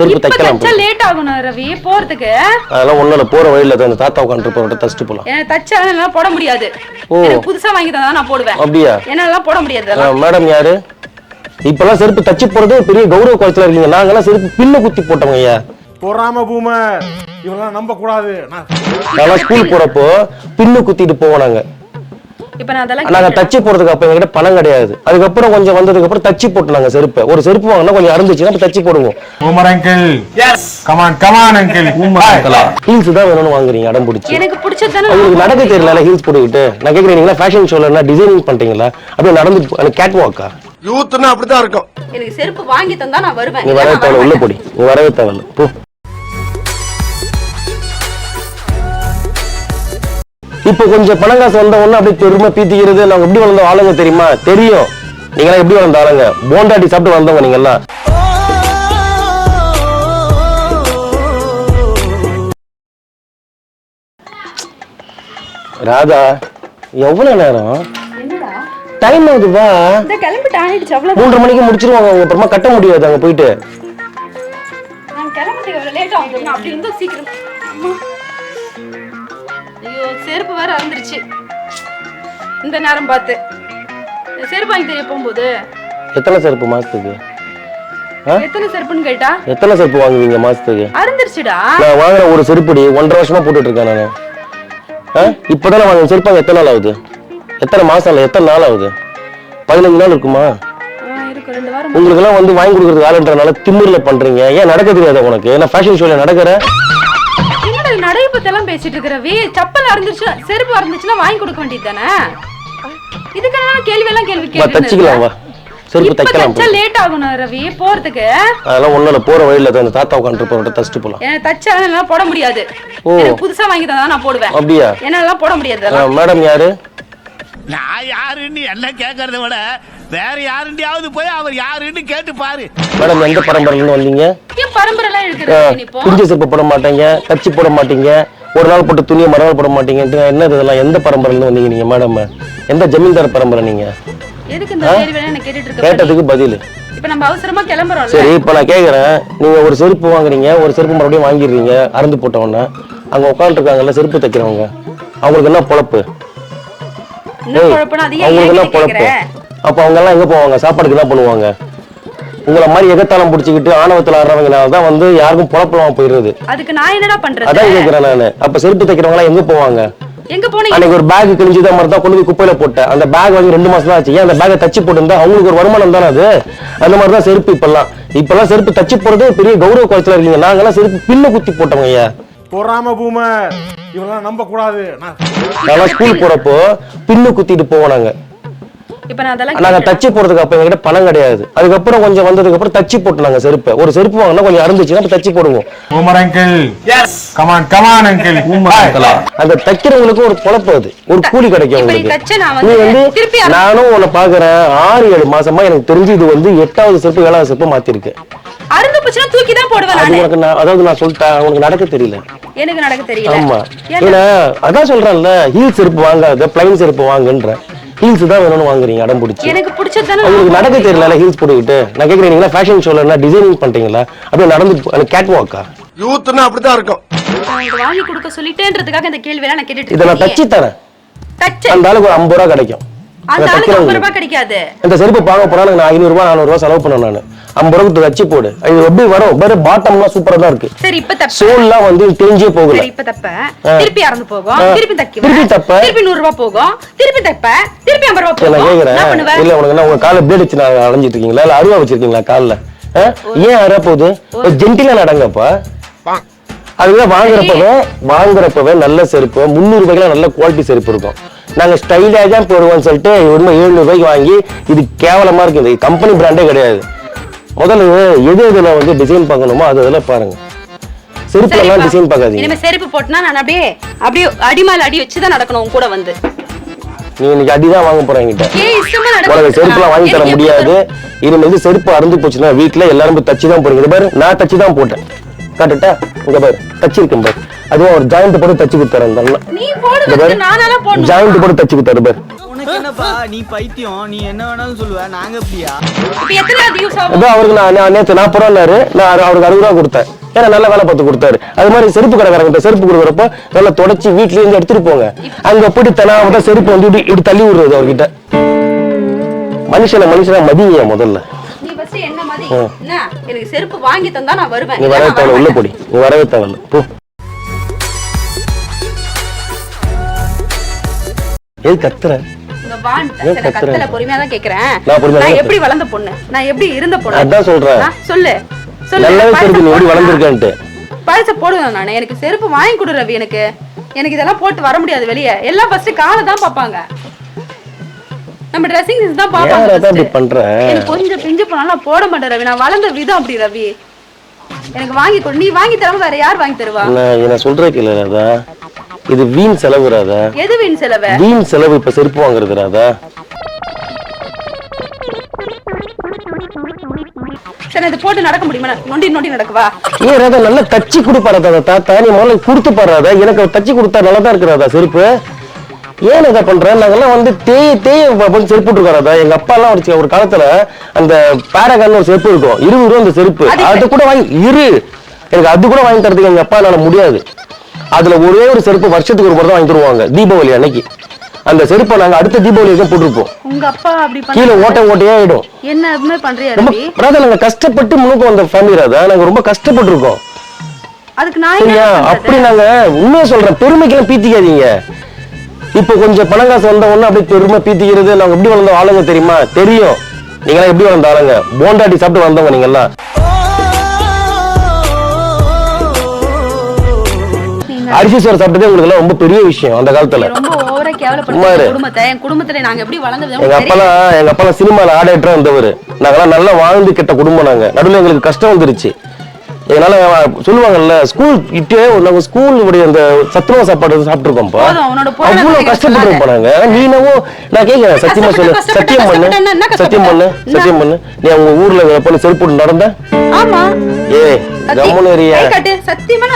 செருப்பு தைக்கலாம் தச்சா லேட் ஆகும் ரவி போறதுக்கு. அதெல்லாம் இல்ல போற வழியில அந்த தாத்தா உட்காந்து போற தச்சுட்டு போலாம். எனக்கு தச்சா என்னால போட முடியாது. ஓ. புதுசா வாங்கி தந்தா நான் போடுவேன். அப்படியா? என்னால போட முடியாது. மேடம் யாரு? இப்பெல்லாம் செருப்பு தச்சு போறது பெரிய கௌரவ குளத்துல இருக்கீங்க. நாங்கெல்லாம் செருப்பு பின்னு குத்தி போட்டோங்க ஐயா. பொறாம பூமர் இவெல்லாம் நம்ப கூடாது நான் ஸ்கூல் போறப்போ பின்னு குத்திட்டு போவோம் நாங்க. இப்ப நான் அதெல்லாம் நாங்க கேட்கல. தச்சு போறதுக்கு அப்ப எங்ககிட்ட பணம் கிடையாது. அதுக்கப்புறம் கொஞ்சம் வந்ததுக்கு அப்புறம் தச்சு போட்டு நாங்க செருப்பை. ஒரு செருப்பு வாங்கினா கொஞ்சம் அருந்துச்சுன்னா அப்ப தச்சு போடுவோம். Boomer uncle yes come on come on uncle heels தான் வேணும்னு வாங்குறீங்க அடம் பிடிச்சி. எனக்கு பிடிச்சது தானே உங்களுக்கு நடக்க தெரியல ஹீல்ஸ் போட்டுக்கிட்டு. நான் நீங்களா ஃபேஷன் ஷோல என்ன டிசைனிங் பண்றீங்களா? அப்படியே நடந்து கேட் வாக்கா யூத்னா அப்படிதான் இருக்கும். எனக்கு செருப்பு வாங்கி தந்தா நான் வருவேன். நீ வரவே தேவையில்ல உள்ள. போடி. நீ வரவே தேவையில்ல. போ. இப்போ கொஞ்சம் பணம் காசு வந்த உடனே அப்படியே பெருமை பீத்திக்கிறது நாங்க எப்படி வளர்ந்த ஆளுங்க தெரியுமா? தெரியும். நீங்களாம் எப்படி வளர்ந்த ஆளுங்க? போண்டாட்டி சாப்பிட்டு வந்தவங்க நீங்கெல்லாம் ராதா எவ்வளவு நேரம்? டைம் ஆகுது வா இந்த கிளம்பிட்டு ஆயிடுச்சு அவ்வளவு மூன்றரை மணிக்கு முடிச்சிருவாங்க அவங்க. அப்புறமா கட்ட முடியாது அங்க போயிட்டு. செருப்பு வேற வந்துருச்சு இந்த நேரம் பார்த்து. செருப்பு வாங்கி தெரிய போகும்போது எத்தனை செருப்பு மாசத்துக்கு? எத்தனை செருப்புன்னு கேட்டா? எத்தனை செருப்பு வாங்குவீங்க மாசத்துக்கு? அருந்துருச்சுடா நான் வாங்குற ஒரு செருப்படி ஒன்றரை வருஷமா போட்டுட்டு இருக்கேன் நானு? இப்பதானே வாங்க செருப்பு எத்தனை நாள் ஆகுது? எத்தனை மாசம் இல்லை எத்தனை நாள் ஆகுது? பதினஞ்சு நாள் இருக்குமா? உங்களுக்கு எல்லாம் வந்து வாங்கி கொடுக்கறது ஆளுன்றனால திமிர்ல பண்றீங்க. ஏன் நடக்க தெரியாது உனக்கு? நான் ஃபேஷன் ஷோல நடக்கிற? எல்லாம் பேசிட்டு இருக்கிற வே செப்பல் அறந்துச்சு செருப்பு அறந்துச்சுன்னா வாங்கி கொடுக்க வேண்டியது தானே? இதுக்கான கேள்வி எல்லாம் கேள்வி தச்சுக்கலாம் வா. செருப்பு தைக்கலாம் லேட் ஆகும் ரவி போறதுக்கு. அதெல்லாம் இல்ல போற வழியில அந்த தாத்தா உட்காந்து போற தச்சுட்டு போலாம். எனக்கு தச்சா என்னால போட முடியாது. புதுசா வாங்கி தந்தா நான் போடுவேன். அப்படியா? என்னால போட முடியாது. மேடம் யாரு? நான் யாருன்னு என்ன கேட்கறத விட வேற யாருண்டியாவது போய் அவர் யாருன்னு கேட்டு பாரு. மேடம் எந்த இருந்து வந்தீங்க? ஏன் பரம்பரை எல்லாம் ஆ, இருக்கிறது இப்போ? பிஞ்சு செருப்பு போட மாட்டீங்க தச்சு போட மாட்டீங்க ஒரு நாள் போட்டு துணியை மறுநாள் போட மாட்டீங்கன்ட்டு என்னது இதெல்லாம்? எந்த பரம்பரையில வந்தீங்க நீங்க மேடம்? எந்த ஜமீன்தார் பரம்பரை நீங்க? எதுக்கு இந்த கேள்வி எல்லாம் என்ன கேட்டுட்டு இருக்க கேட்டதுக்கு பதில். இப்ப நம்ம அவசரமா கிளம்புறோம்ல. சரி இப்போ நான் கேட்குறேன் நீங்க ஒரு செருப்பு வாங்குறீங்க ஒரு செருப்பு மறுபடியும் வாங்கிடுறீங்க அறுந்து போட்ட உடனே அங்க உட்காந்துருக்காங்கல்ல செருப்பு தைக்கிறவங்க அவங்களுக்கு என்ன பொழப்பு? என்ன அவங்களுக்கு என்ன பொழப்பு? அப்ப அவங்க எல்லாம் எங்க போவாங்க? சாப்பாடுக்கு என்ன பண்ணுவாங்க. உங்களை மாதிரி எகத்தாளம் பிடிச்சிக்கிட்டு ஆணவத்தில் ஆடுறவங்கனால தான் வந்து யாருக்கும் பொழப்பலாம் போயிடுறது. அதுக்கு நான் என்னடா பண்றது? அதான் கேட்கிறேன் நானு. அப்ப செருப்பு தைக்கிறவங்க எல்லாம் எங்க போவாங்க? எங்க போனீங்க? அன்னைக்கு ஒரு பேக் கிழிஞ்சுதான் மாதிரி தான் கொண்டு போய் குப்பையில போட்டேன். அந்த பேக் வாங்கி ரெண்டு மாசம் தான் ஆச்சு. ஏன் அந்த பேக்கை தச்சு போட்டுருந்தா அவங்களுக்கு ஒரு வருமானம் தானே அது? அந்த மாதிரி தான் செருப்பு இப்பெல்லாம். இப்பெல்லாம் செருப்பு தச்சு போறது பெரிய கௌரவ குளத்துல இருக்கீங்க. நாங்கெல்லாம் செருப்பு பின்னு குத்தி போட்டோங்க ஐயா. பொறாம பூமர் இவெல்லாம் நம்ப கூடாது நான் ஸ்கூல் போறப்போ பின்னு குத்திட்டு போவோம் நாங்க. இப்ப நான் அதெல்லாம் நாங்க கேட்கல. தச்சு போறதுக்கு அப்ப எங்ககிட்ட பணம் கிடையாது. அதுக்கப்புறம் கொஞ்சம் வந்ததுக்கு அப்புறம் தச்சு போட்டு நாங்க செருப்பை. ஒரு செருப்பு வாங்கினா கொஞ்சம் அருந்துச்சுன்னா அப்ப தச்சு போடுவோம். Boomer uncle yes come on come on uncle அந்த தைக்கிறவங்களுக்கு ஒரு பொழப்பு அது. ஒரு கூலி கிடைக்கும் உங்களுக்கு நீ வந்து நானும் உன்னை பாக்குறேன். ஆறு ஏழு மாசமா எனக்கு தெரிஞ்சு இது வந்து எட்டாவது செருப்பு ஏழாவது செருப்பு மாத்திருக்கு. அருந்து போச்சுன்னா தூக்கி தான் போடுவேன் அது நானு. உனக்கு நான் அதாவது நான் சொல்லிட்டேன். உனக்கு நடக்க தெரியல. எனக்கு நடக்க தெரியல. ஆமா. ஏன்னா- அதான் சொல்றேன்ல ஹீல் செருப்பு வாங்காத பிளைன் செருப்பு வாங்குன்ற. ஹீல்ஸ் தான் வேணும்னு வாங்குறீங்க அடம் பிடிச்சி. எனக்கு பிடிச்சது தானே உங்களுக்கு நடக்க தெரியல ஹீல்ஸ் போட்டுக்கிட்டு. நான் கேக்குறேன் நீங்களா ஃபேஷன் ஷோல என்ன டிசைனிங் பண்றீங்களா? அப்படியே நடந்து கேட் வாக்கா யூத்னா அப்படிதான் இருக்கும். வாங்கி கொடுக்க சொல்லிட்டேன்றதுக்காக இந்த கேள்வி எல்லாம் நான் கேட்டுட்டு இதை நான். தச்சு தரேன். தச்சு அந்த ஆளுக்கு ஒரு ஐம்பது ரூபா கிடைக்கும். அந்த ஆளுக்கு ஐம்பது. ரூபாய் கிடைக்காது. இந்த செருப்பு வாங்க போனாலும் நான் ஐநூறு ரூபாய் நானூறு ரூபாய் செலவு பண்ணேன் நான். ஐம்பது ரூபாய்க்கு தச்சு போடு. இது எப்படி வரும்? பாரு பாட்டம்லாம் சூப்பரா தான் இருக்கு. சரி இப்ப தப்ப. சோல்லாம் வந்து தெரிஞ்சே போகல. சரி இப்ப தப்ப. திருப்பி அறந்து போகும். திருப்பி தக்குவேன் திருப்பி தப்ப. திருப்பி நூறு ரூபாய் போகும். திருப்பி தப்ப. திருப்பி ஐம்பது ரூபாய் இல்ல, நான் போகும் என்ன கேக்குறேன் இல்ல உனக்கு என்ன உங்க கால பிளேட் வச்சு நான் அடைஞ்சிட்டு இருக்கீங்களா? இல்ல அருவா வச்சிருக்கீங்களா கால்ல? ஏன் அற போகுது? ஜென்டிலா நடங்கப்பா. அதுதான் வாங்குறப்பவே வாங்குறப்பவே நல்ல செருப்பு. முந்நூறு ரூபாய்க்குலாம் நல்ல குவாலிட்டி செருப்பு இருக்கும். நாங்க ஸ்டைலா தான் போடுவோம்னு சொல்லிட்டு ஒரு எழுநூறு ரூபாய்க்கு வாங்கி இது கேவலமா இருக்கு இந்த கம்பெனி பிராண்டே கிடையாது. முதல்ல எது எதுல வந்து டிசைன் பார்க்கணுமோ அது அதில் பாருங்க. செருப்புல எல்லாம் டிசைன் பார்க்காதீங்க. இனிமே செருப்பு போட்டுனா நான் அப்படியே அப்படியே அடிமால் அடி வச்சுதான் நடக்கணும் உன் கூட வந்து. நீ இன்னைக்கு அடிதான் வாங்க போறேன் இஷ்டமா உனக்கு செருப்புலாம் வாங்கி தர முடியாது. இனிமேல் செருப்பு அறுந்து போச்சுன்னா வீட்டுல எல்லாரும் தச்சு தான் போறீங்க பாரு நான் தச்சு தான் போட்டேன். காட்டுட்டா? இங்க பாரு தச்சிருக்கேன் பாரு. அதுவும் ஒரு ஜாயிண்ட் போட்டு தச்சு கொடுத்தாரு அந்த பாரு. ஜாயிண்ட் போட்டு தச்சு கொடுத்தாரு பாரு. உனக்கு என்னப்பா? நீ பைத்தியம். நீ என்ன வேணாலும் சொல்லுவ. நாங்க அப்படியா? இப்ப எத்தனை யூஸ் ஆகும்? அதான் அவருக்கு நான் நே- நேத்து நாற்பது நான் அவரு- அவருக்கு அறுபது ரூபா கொடுத்தேன். ஏன்னா நல்ல வேலை பார்த்து கொடுத்தாரு. அது மாதிரி செருப்பு கடைக்காரங்கிட்ட செருப்பு கொடுக்குறப்ப நல்லா தொடச்சி வீட்லயே இருந்து எடுத்துட்டு போங்க. அங்க போயிட்டு தனாவதான் செருப்பு வந்து இப்படி இப்படி தள்ளி விடுறது அவர்கிட்ட. மனுஷனை மனுஷனா மதிங்க முதல்ல. நீ ஃபர்ஸ்ட் என்ன மாதிரி என்ன? எனக்கு செருப்பு வாங்கி தந்தா நான் வருவேன். நீ வரவே நான் தேவை உள்ள. போடி. நீ வரவே தேவையில்ல. போ. ஏது கத்துற. பொறுமையா தான் கேக்குறேன். நான் எப்படி வளர்ந்த பொண்ணு? நான் எப்படி இருந்த பொண்ணு? அதான் சொல்றேன். சொல்லு. சொல்லு. போடுவேன். வளர்ந்துருக்கேன்ட்டு. பழச போடுவேன் நானு. எனக்கு செருப்பு வாங்கி கொடு ரவி எனக்கு. எனக்கு இதெல்லாம் போட்டு வர முடியாது வெளியே. எல்லாம் ஃபர்ஸ்ட் காலை தான் பாப்பாங்க நம்ம ட்ரெஸ்ஸிங் சென்ஸ் தான் பண்ற? எனக்கு கொஞ்சம் பிஞ்சு போனாலும் நான் போட மாட்டேன் ரவி. நான் வளர்ந்த விதம் அப்படி ரவி. எனக்கு வாங்கி கொடு. நீ வாங்கி தராம வேற யார் வாங்கி தருவா? நான் சொல்றேன் கேளு ராதா இது வீண் செலவு ராதா. எது வீண் செலவு? வீண் செலவு இப்ப செருப்பு வாங்குறது ராதா. சரி இது போட்டு நடக்க முடியுமா? நொண்டி நொண்டி நடக்கவா? ஏன் ராதா நல்லா தச்சு கொடுப்பாரு தாத்தா நீ முதல்ல கொடுத்து எனக்கு தச்சு கொடுத்தா நல்லா தான் இருக்கு ராதா செருப்பு. ஏன் இதை பண்ற? நாங்கெல்லாம் வந்து தேய் தேய் வந்து செருப்பு இருக்கோம் ராதா. எங்க அப்பா எல்லாம் ஒரு காலத்துல அந்த பேரகான் ஒரு செருப்பு இருக்கும். இருபது ரூபா அந்த செருப்பு. அது- அது கூட வாங்கி இரு. எனக்கு அது கூட வாங்கி தரதுக்கு எங்க அப்பா என்னால முடியாது. அதுல ஒரே ஒரு செருப்பு வருஷத்துக்கு ஒரு முறை தான் வாங்கி தருவாங்க. தீபாவளி அன்னைக்கு. அந்த செருப்பை நாங்க அடுத்த தீபாவளி தான் போட்டிருப்போம். உங்க அப்பா அப்படி கீழே ஓட்டை ஓட்டையா ஆயிடும். என்ன அதுமே பண்றியா ரொம்ப ரவி? ராதா நாங்க கஷ்டப்பட்டு முன்னுக்கு வந்த ஃபேமிலி ராதா நாங்க ரொம்ப கஷ்டப்பட்டு இருக்கோம் அதுக்கு நான் சரியா? அப்படி? நாங்க உண்மையை சொல்றேன் பெருமைக்கெல்லாம் பீத்திக்காதீங்க. இப்ப கொஞ்சம் பணம் காசு வந்த உடனே அப்படியே பெருமை பீத்திக்கிறது நாங்க எப்படி வளர்ந்த ஆளுங்க தெரியுமா? தெரியும். நீங்களாம் எப்படி வளர்ந்த ஆளுங்க? போண்டாட்டி சாப்பிட்டு வந்தவங்க நீங்கெல்லாம் அரிசி சோறு சாப்பிட்டதே உங்களுக்கு எல்லாம் ரொம்ப பெரிய விஷயம் அந்த காலத்துல. குடும்பத்தை என் குடும்பத்துல நாங்க எப்படி வளர்ந்தது எங்க. அப்பெல்லாம் எங்க அப்பெல்லாம் சினிமால ஆடேட்டரா வந்தவர் நாங்கெல்லாம் நல்லா வாழ்ந்து கெட்ட குடும்பம் நாங்க. நடுவுல எங்களுக்கு கஷ்டம் வந்துருச்சு. இதனால சொல்லுவாங்கல்ல ஸ்கூல் இட்டே நாங்க ஸ்கூல் உடைய அந்த சத்துணவு சாப்பாடு சாப்பிட்டுருக்கோம்ப்பா அவ்வளவு கஷ்டப்பட்டுருப்போம் நாங்க நீ என்னவோ நான் கேட்கிறேன் சத்தியமா சொல்லு. சத்தியம் பண்ணு. சத்தியம் பண்ணு? சத்தியம் பண்ணு. நீ அவங்க ஊர்ல எப்ப செருப்பு நடந்த? ஆமா. ஏ காட்டு.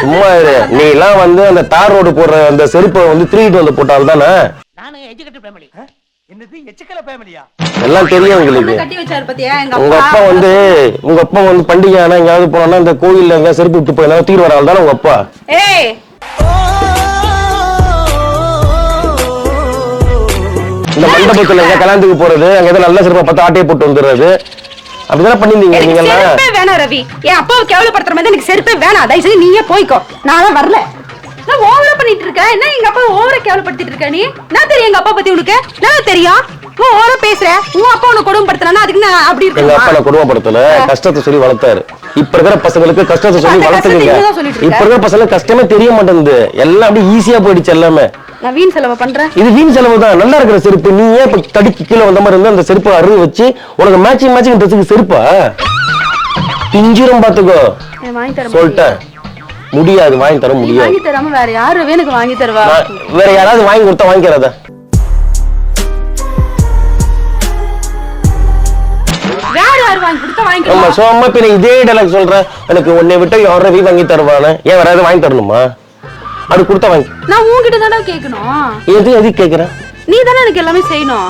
சும்மா நீ எல்லாம் வந்து அந்த தார் ரோடு போடுற அந்த செருப்பை வந்து திருடிட்டு வந்து போட்டால் தானே என்னது எச்சுக்கல ஃபேமிலியா எல்லாம் தெரியும் உங்களுக்கு கட்டி வச்சாரு பாத்தியா? எங்க உங்க அப்பா வந்து உங்க அப்பா வந்து பண்டிகை ஆனா எங்கேயாவது போனா இந்த கோயில்ல எங்கேயாவது செருப்பு விட்டு போய் தீர் வர ஆள் தானே உங்க அப்பா? ஏய்! இந்த மண்டபத்துல எங்க கல்யாணத்துக்கு போறது அங்க ஏதோ நல்ல செருப்பை பார்த்து ஆட்டையை போட்டு வந்துடுறது. அப்படிதானே பண்ணிருந்தீங்க நீங்க எல்லாம் வேணாம் ரவி. என் அப்பாவை கேவலப்படுத்துற மாதிரி எனக்கு செருப்பே வேணாம். தயவு செஞ்சு நீயே போய்க்கோ. நான் வரல. நான் ஓவரா பண்ணிட்டு இருக்கேன். என்ன எங்க அப்பா ஓவரா கேவலப்படுத்திட்டு இருக்க நீ? என்ன தெரியும் எங்க அப்பா பத்தி உனக்கு? என்ன தெரியும்? நீ ஓவரா பேசுற. உன் அப்பா உனக்கு கொடுமைப்படுத்தினா அதுக்கு நான் அப்படி எங்க அப்பா இருக்கேன் நான் குடும்பப்படுத்தல கஷ்டத்தை சொல்லி வளர்த்தாரு. இப்ப இருக்கிற பசங்களுக்கு கஷ்டத்தை சொல்லி வளர்த்துக்கீங்க. இப்ப இருக்கிற பசங்களுக்கு கஷ்டமே தெரிய மாட்டேங்குது. எல்லாம் அப்படியே ஈஸியா போயிடுச்சு எல்லாமே. நான் வீண் செலவு பண்றேன் இது வீண் செலவு தான். நல்லா இருக்கிற செருப்பு. நீ ஏன் இப்ப தடுக்கி கீழே வந்த மாதிரி இருந்தா அந்த செருப்பை அருகு வச்சு உனக்கு மேட்சிங் மேட்சிங் ட்ரெஸ்ஸுக்கு செருப்பா? பிஞ்சிரும் பாத்துக்கோ. சொல்லிட்டேன். முடியாது வாங்கி தர முடியாது. வாங்கி தராம வேற யாரு ரவி எனக்கு வாங்கி தருவா? வேற யாராவது வாங்கி கொடுத்தா வாங்கிக்கிறத ஆமா இப்ப இதே டைலாக் சொல்றேன். எனக்கு உன்னை விட்டு யாரும் வாங்கி தருவானு ஏன் வேற வாங்கி தரணுமா? அது கொடுத்தா வாங்கி நான் உன்கிட்ட தானே கேட்கணும் எது எது கேக்குறேன் நீ தானே எனக்கு எல்லாமே செய்யணும்.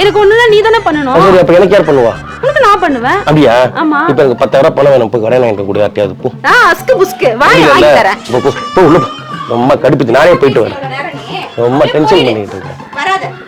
எனக்கு ஒண்ணுனா நீ தானே பண்ணணும். சரி அப்ப எனக்கு யார் பண்ணுவா? உனக்கு நான் பண்ணுவேன். அப்படியா? ஆமா. இப்ப எனக்கு பத்தாயிரம் பணம் வேணும். போய் எனக்கு கூட யார்ட்டையாவது போ. நான் அஸ்கு புஸ்கு. வாங்கி இல்ல, வாங்கி இல்ல. தரேன். போ, போ, போ, உள்ள போ. ரொம்ப கடுப்புது. நானே போயிட்டு வரேன். ரொம்ப டென்ஷன் பண்ணிட்டு இருக்கேன்.